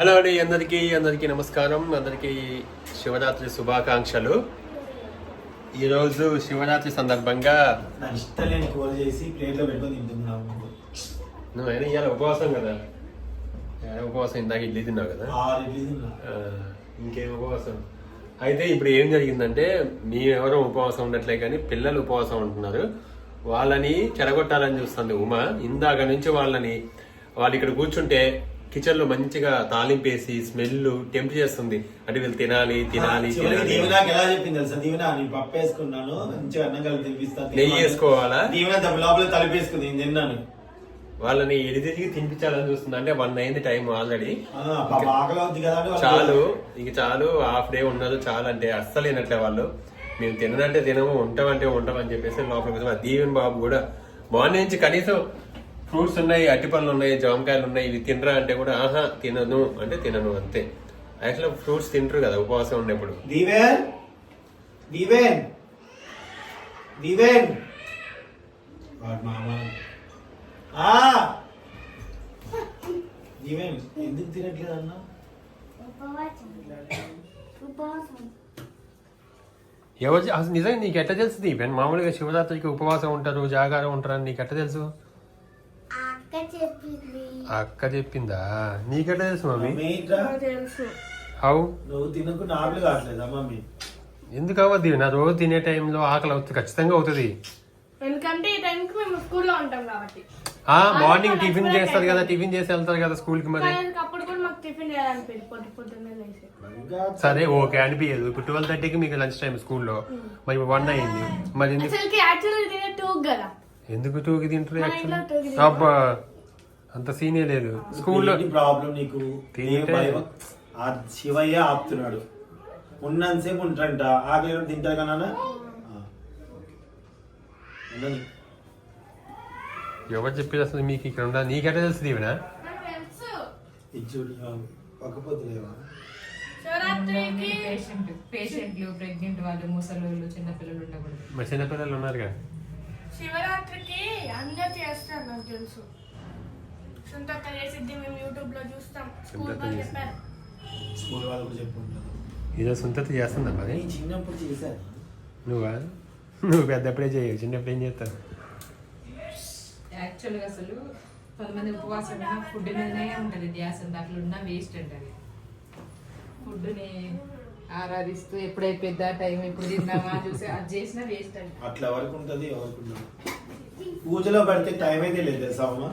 Hello అండి అందరికీ అందరికీ నమస్కారం. అందరికీ శివరాత్రి శుభాకాంక్షలు. ఈరోజు శివరాత్రి సందర్భంగా నువ్వు ఇవాళ ఉపవాసం కదా? ఉపవాసం ఇందాక ఇడ్లీ తిన్నావు కదా? ఇంకేం ఉపవాసం? అయితే ఇప్పుడు ఏం జరిగిందంటే ఎవరో ఉపవాసం ఉండట్లే కానీ పిల్లలు ఉపవాసం ఉంటున్నారు. వాళ్ళని చెడగొట్టాలని చూస్తుంది ఉమ. ఇందాక నుంచి వాళ్ళని వాళ్ళు ఇక్కడ కూర్చుంటే కిచెన్లో మంచిగా తాలింపేసి స్మెల్ టెంప్ట్ చేస్తుంది. అంటే వీళ్ళు తినాలి తినాలి చివరికి తినాలి. దీవెనాకి ఎలా చెప్పింది తెలుసా? దీవెన నేను పప్పు వేసుకున్నాను మంచిగా అన్నం కలిపి తినిపిస్తాను నెయ్యి వేసుకోవాలా? దీవెన లోపల తలిపేసుకుంది నేను తిన్నాను. వాళ్ళని ఎడిదిరిగి తినిపించాలని చూస్తుంది అంటే వన్ అయింది టైం ఆల్రెడీ. చాలు ఇంక చాలు హాఫ్ డే ఉన్నది చాలు అంటే అస్సలు వినట్లే వాళ్ళు. మేము తినదంటే తినము ఉంటామంటే ఉంటామని చెప్పేసి లోపలికి మా దీవెన్ బాబు కూడా మార్నింగ్ నుంచి కనీసం ఫ్రూట్స్ ఉన్నాయి అట్టి పళ్ళు ఉన్నాయి జామకాయలు ఉన్నాయి ఇవి తినరా అంటే కూడా ఆహా తినను అంటే తినను అంతే. యాక్చువల్గా ఫ్రూట్స్ తింటారు కదా ఉపవాసం ఉన్నప్పుడు. దీవెన్ దీవెన్ దీవెన్ వాడు మామ ఆ! దీవెన్ ఎందుకు తినట్లేదు అన్నా? ఉపవాసం ఉపవాసం ఎవరు అసలు నిజంగా నీకు ఎట్లా తెలుసు దీవెన్ మామూలుగా శివరాత్రికి ఉపవాసం ఉంటారు జాగారం ఉంటారని నీకు ఎట్లా తెలుసు ఆ అక్క చెప్పింది ఆ అక్క చెప్పిందా? నీకెట్లా తెలుసు మమ్మీ. తెలుసు. హౌ నువ్వు తినకు కావట్లేదా మమ్మీ? ఎందుకు అవ్వద్దు నా రోజు తినే టైంలో ఆకలి అవుతుంది ఖచ్చితంగా అవుతుంది. ఎందుకంటే ఈ టైంకి మేము స్కూల్లో ఉంటాం కాబట్టి. ఆ మార్నింగ్ టిఫిన్ చేస్తారు కదా టిఫిన్ చేసి వెళ్తారు కదా స్కూల్కి మరి? కానీ అప్పుడు కూడా మాకు టిఫిన్ చేయాలనిపించింది పొద్దు పొద్దున్నే లేచి. ఇంకా సరే ఓకే అనిపించదు ఇప్పుడు ట్వెల్వ్ థర్టీకి మీకు లంచ్ టైం స్కూల్లో. మరి వన్ అయింది. మరి ఎందుకు అసలుకి యాక్చువల్గా తినే టూ కదా. ఎందుకు టూకి తింటారు అబ్బా. అంత సీనే లేదు స్కూల్లో ఏంటి ప్రాబ్లం నీకు? ఆ శివయ్య ఆపుతున్నాడు. ఉన్నంతసేపు ఉంటారంట ఆకలి తింటారు కదా ఎవరు చెప్పేది అసలు మీకు ఇక్కడ ఉండాలి? నీకెట్లా తెలుసు దీవెనా? పేషెంట్లు ప్రెగ్నెంట్ వాళ్ళు చిన్నపిల్లలు ఉండకూడదు. మరి చిన్నపిల్లలు ఉన్నారుగా శివరాత్రికి అందరూ చేస్తారు నాకు తెలుసు. సొంతక్క చేసిద్ది మేము యూట్యూబ్లో చూస్తాం స్కూల్ వాళ్ళు. చెప్పారు. స్కూల్ వాళ్ళు కూడా చెప్పుకుంటారు. ఈరోజు సొంతత చేస్తుందా మరి? నేను చిన్నప్పుడు చేశాను. నువ్వా? నువ్వు పెద్దప్పుడే చేయవు. చిన్నప్పుడు ఏం చేస్తావు? యాక్చువల్గా అసలు కొంతమంది ఉపవాసం ఉన్న ఫుడ్ మీదనే ఉంటుంది. ధ్యాస దాంట్లో ఉన్న వేస్ట్ అంటది ఫుడ్ని ఆరాధిస్తూ ఎప్పుడైపోద్దా టైం ఎప్పుడు తిందామా చూసి అది చేసినా వేస్ట్ అంట అట్లా ఎవరికి ఉంటుంది? ఎవరికి పూజలో పడితే టైం అయితే లేదు తెలుసా అమ్మ?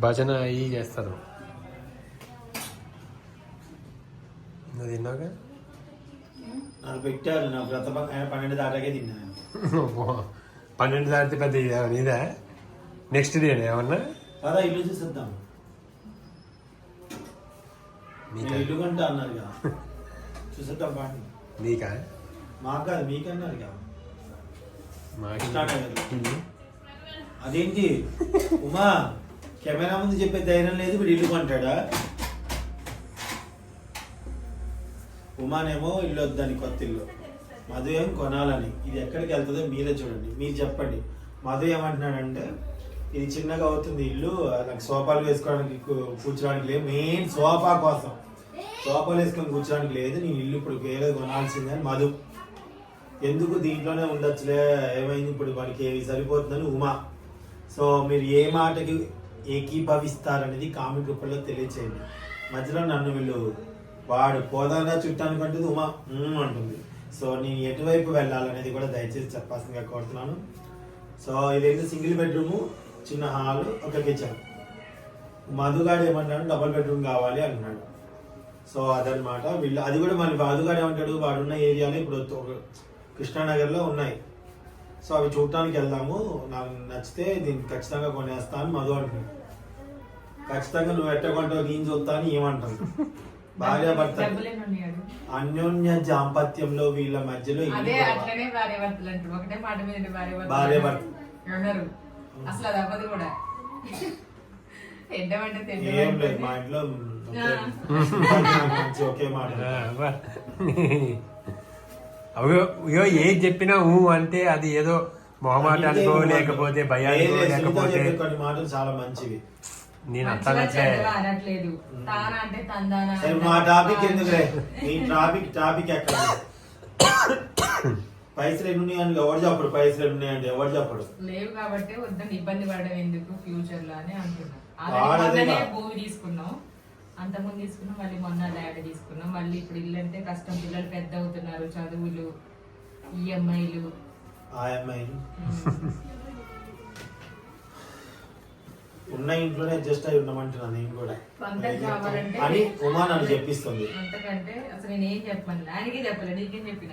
భజన అవి చేస్తారు నువ్వు తిన్నావుగా నాకు పెట్టారు నా వ్రత పన్నెండు దాటాకే తిన్నాను పన్నెండు దాటితే పెద్ద నీదా నెక్స్ట్ డే ఏమన్నా పదా ఇల్లు చూసేద్దాం ఇల్లు కొంటా అన్నారు కదా చూసేద్దాం పాండి నీకా మాకు కాదు మీకన్నారు కదా మాకి. అదేంటి ఉమా కెమెరా ముందు చెప్పే ధైర్యం లేదు వీడు ఇల్లు కొంటాడా? ఉమానేమో ఇల్లు వద్దని కొత్త ఇల్లు. మధు ఏం కొనాలని? ఇది ఎక్కడికి వెళ్తుందో మీరే చూడండి. మీరు చెప్పండి. మధు ఏమంటున్నాడంటే ఇది చిన్నగా అవుతుంది ఇల్లు నాకు సోఫాలు వేసుకోవడానికి కూర్చోడానికి లేదు. మెయిన్ సోఫా కోసం. సోఫాలు వేసుకొని కూర్చోడానికి లేదు. నేను ఇల్లు ఇప్పుడు వేరే కొనాల్సిందే అని మధు. ఎందుకు దీంట్లోనే ఉండొచ్చులే? ఏమైంది ఇప్పుడు వాడికి? ఏవి సరిపోతుందని ఉమా. సో మీరు ఏ మాటకి ఏకీభవిస్తారనేది కామెంట్ రూపంలో తెలియచేయండి. మధ్యలో నన్ను వీళ్ళు వాడు పోదానా చుట్టానికి అంటుంది ఉమా "ఉమ్" అంటుంది. సో నేను ఎటువైపు వెళ్ళాలనేది కూడా దయచేసి చెప్పాల్సిందిగా కోరుతున్నాను. సో ఇదైతే సింగిల్ బెడ్రూమ్ చిన్న హాల్ ఒక కిచెన్. మధుగాడు ఏమన్నాడు డబుల్ బెడ్రూమ్ కావాలి అంటున్నాడు సో అదనమాట వీళ్ళు అది కూడా మళ్ళీ మధుగాడు ఏమంటాడు వాడున్న ఏరియాలో ఇప్పుడు కృష్ణానగర్లో ఉన్నాయి. సో అవి చూడటానికి వెళ్దాము. నాకు నచ్చితే దీన్ని ఖచ్చితంగా కొనేస్తాను మధు అంటున్నాడు. ఖచ్చితంగా నువ్వు ఎట్ట కొంటావు నేను చూస్తా అని ఏమంటాను భార్య భర్త డబ్బులేమి ఉన్నాడు అన్యోన్య జాంపత్యంలో వీళ్ళ మధ్యలో ఇల్లు అదే కూడా- అట్లనే భార్య భర్తలు అంటారు. ఒకటే మాట మీద భార్య భార్య భర్త. అన్నారు అసలు అది అవ్వదు కూడా. ఎండమంటే ఏం లేదు మా ఇంట్లో ఒకే మాట. అయ్యో అయ్యో ఏది చెప్పినా ఊ అంటే అది ఏదో మొహమాటానికో లేకపోతే భయానికో లేకపోతే కొన్ని మాటలు చాలా మంచివి. నేను అనట్లేదు. తానా అంటే తందానా సరే మా టాపిక్ ఎందుకులే? మీ టాపిక్ టాపిక్ ఎక్కడ పైసలు ఎన్ని ఉన్నాయండి ఎవరు చెప్పడు? పైసలు ఎన్ని ఉన్నాయండి ఎవరు చెప్పడు? లేవు కాబట్టి వద్దని ఇబ్బంది పడడం ఎందుకు ఫ్యూచర్లో అని అంటున్నా. వాడదే ఆల్రెడీ కాదు. భూమి తీసుకున్నాం. అంతకుముందు తీసుకున్నాం మళ్ళీ మొన్న ల్యాండ్ తీసుకున్నాం. మళ్ళీ ఇప్పుడు ఇల్లు అంటే కష్టం. పిల్లలు పెద్ద అవుతున్నారు చదువులు ఈఎంఐలు. ఉన్న ఇంట్లోనే అడ్జస్ట్ అయి ఉండమంటున్నాను నేను కూడా. అని ఉమా నన్ను చెప్పిస్తుంది. అంతకంటే అసలు నేను ఏం చెప్పను. ఆయనకే చెప్పలే నీకేం చెప్పిన?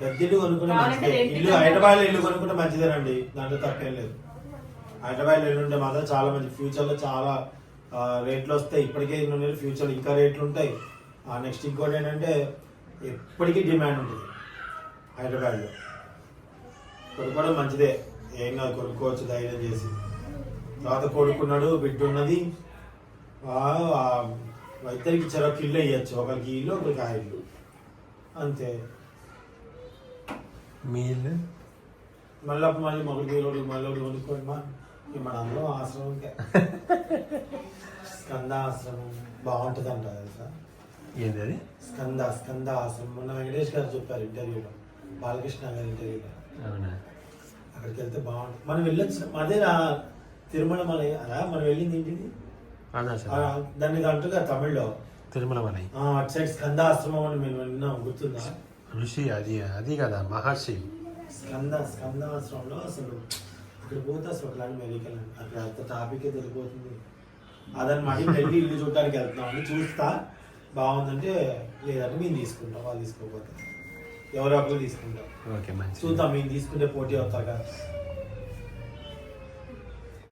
పెద్ద ఇల్లు కొనుక్కునే కావాలంటే మంచిదే. ఇల్లు హైదరాబాద్ ఇల్లు కొనుక్కుంటే మంచిదేనండి. దాంట్లో తప్పేం లేదు. హైదరాబాద్ ఇల్లు ఉంటే మాత్రం చాలా మంచి ఫ్యూచర్లో చాలా రేట్లు వస్తాయి. ఇప్పటికే ఇన్ని ఉన్నాయి ఫ్యూచర్ ఇంకా రేట్లు ఉంటాయి. ఆ నెక్స్ట్ ఇంకోటి ఏంటంటే ఎప్పటికీ డిమాండ్ ఉంటుంది హైదరాబాద్లో. కొనుక్కోవడం మంచిదే. ఏం కాదు కొనుక్కోవచ్చు ధైర్యం చేసి. తర్వాత కొడుకున్నాడు బిడ్డ ఉన్నది. ఇద్దరికి చెరొక ఇల్లు వేయచ్చు ఒకరికి ఇల్లు ఒకరికి ఆ ఇల్లు. అంతే. మీ ఇల్లు? మళ్ళీ మళ్ళీ మొదటి రోజు మళ్ళీ కొనుక్కోండి మా ఇక మన అందరం ఆశ్రమంకే. స్కంద ఆశ్రమం బాగుంటుంది అంట తెలుసా? ఏంది అది స్కంద స్కంద ఆశ్రమం మొన్న వెంకటేష్ గారు చెప్పారు ఇంటర్వ్యూలో బాలకృష్ణ గారి ఇంటర్వ్యూలో అవునా? అక్కడికి వెళ్తే బాగుంటుంది. మనం వెళ్ళొచ్చు. అదే రా తిరుమల మల అలా మనం వెళ్ళింది ఏంటిది? దాన్ని అంటారు తమిళ్ళో. తిరుమల మలై ఆ, అటు సైడ్ స్కంద ఆశ్రమం అని మేము విన్నాం. గుర్తుందా? ఋషి అది అది కదా మహర్షి. స్కంద స్కంద ఆశ్రమంలో అసలు అక్కడ పోతే అసలు ఒకలాంటి మెడికల్ అక్కడ అంత టాపికే తెలిపోతుంది అదనమాట వెళ్ళి ఇల్లు చూడడానికి వెళ్తున్నాం. అని చూస్తా బాగుందంటే లేదంటే మేము తీసుకుంటాం వాళ్ళు తీసుకోకపోతే. ఎవరో ఒకరు తీసుకుంటాం చూద్దాం మేము తీసుకుంటే పోటీ అవుతారు కదా.